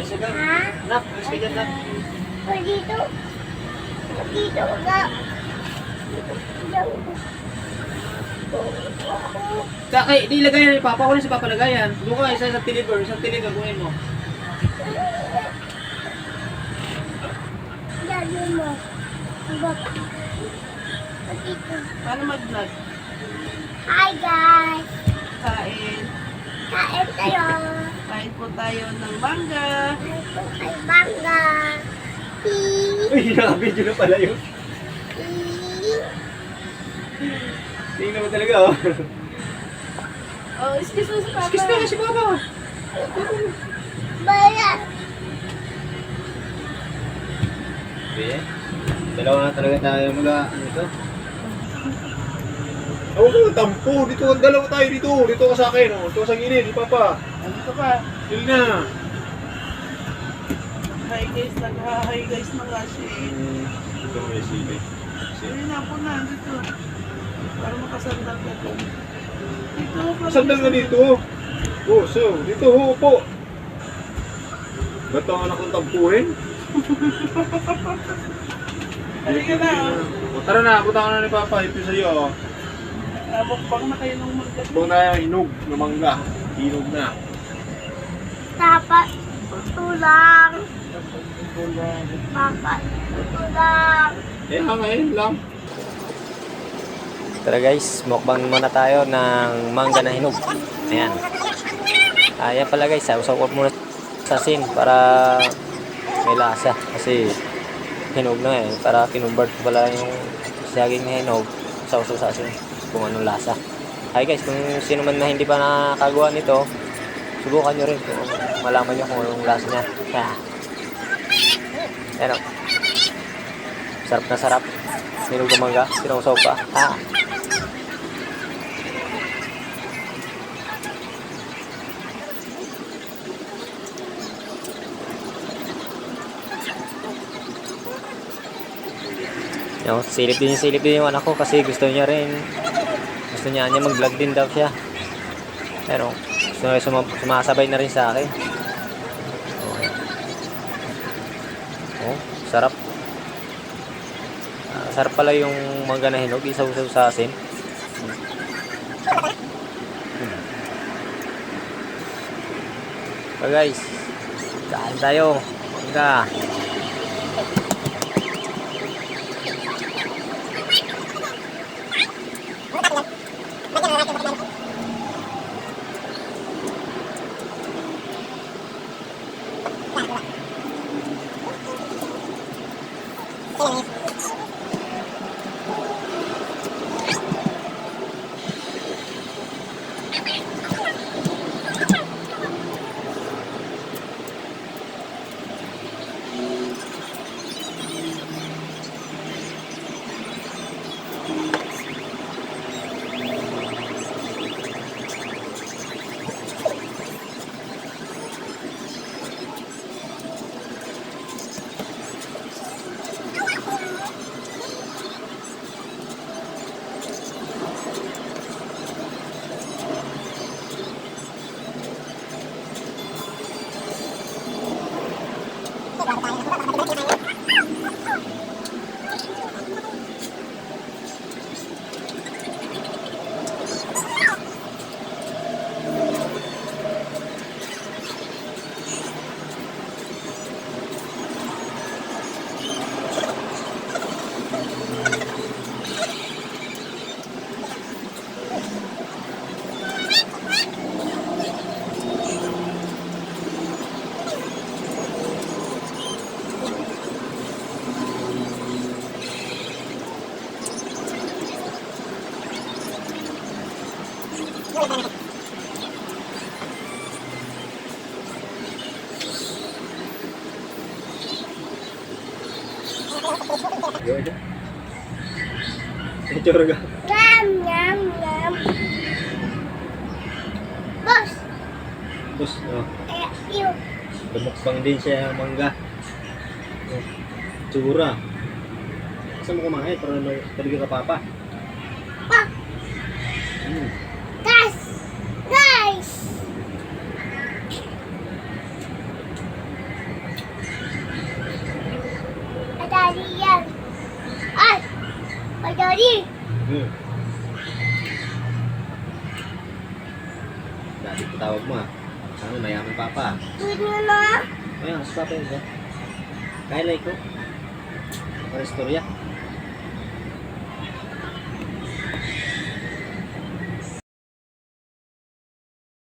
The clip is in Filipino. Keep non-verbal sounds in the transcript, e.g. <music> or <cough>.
Bigat na. O dito. Dito nga. Dito. Sa, kay, di lagayan ni Papa. Wala si Papa lagayan. Doon ka, isa sa deliver. Isang deliver, kunin mo. Dalo mo. Paano mag-vlog? Hi guys. Kain. Kain tayo. Kain po tayo ng mangga. Kain po kay Bangga. Hee. Uy, naka-video na pala yun. Tingnan mo talaga, oh. Oh, excuse mo si Papa. Kiss na si Papa. Bayan. Hindi. Dalawa na talaga tayo mag ano ito. Ako ka, tampo. Dito, dalawa tayo dito. Dito ka sa akin, oh. Dito ka sa gilid, di Papa. Andito ka. Dili na. Hi guys, nag-hi guys na nga siya eh. Hmm, Ito may sili. Sige na po na, dito. Para makasandal ka doon. Dito, para Sandal ka dito. Oh, so, dito, ho, upo. Ba't ang anak kong tampuhin? <laughs> Halika na. O, tara na, punta ka na ni Papa. Ito sa'yo, oh. Nabukbang na kayo ng mangga. Ibang tayo hinog na mangga. Hinog na. Dapat tulang. Dapat tulang. Eh, ngayon lang. Tara guys, mukbang muna tayo ng mangga na hinog. Ayan. Ayan pala guys, sausaw ko muna sa asin para may lasa. Kasi hinog na eh. Para kinumbert ko pala yung saging na hinog. Sausaw sa asin kung anong lasa. Hi guys, kung sino man na hindi pa nakagawa nito, subukan nyo rin kung malaman nyo kung anong lasa niya. Yeah. <laughs> Ayan o. Sarap na sarap. Hinog na mangga, sinausaw pa. Ah. Yung silip din silip din yung anak ko kasi gusto niya rin gusto niya niya mag-vlog din daw siya. Pero gusto niya suma, sumasabay na rin sa akin. Oh, oh sarap. Ah, sarap pala yung mangga na hinog, isaw-saw sa asin. Hmm. So guys, kain tayo. Mangga. Kailangan. Okay. Ito raga. Ngam, ngam, ngam. Boss, Tapos, oh, kaya yun. lumukbang din siya ng mangga. Oh, tsura. Saan mo kumain? Para na talaga ka papa. Pa, Hmm. guys, guys. Daddy. Hmm. Dati patawag mo ah. Sana mayaman papa. Food mo na. Ayan, sa papa yun. Kaya like ko. Para istorya.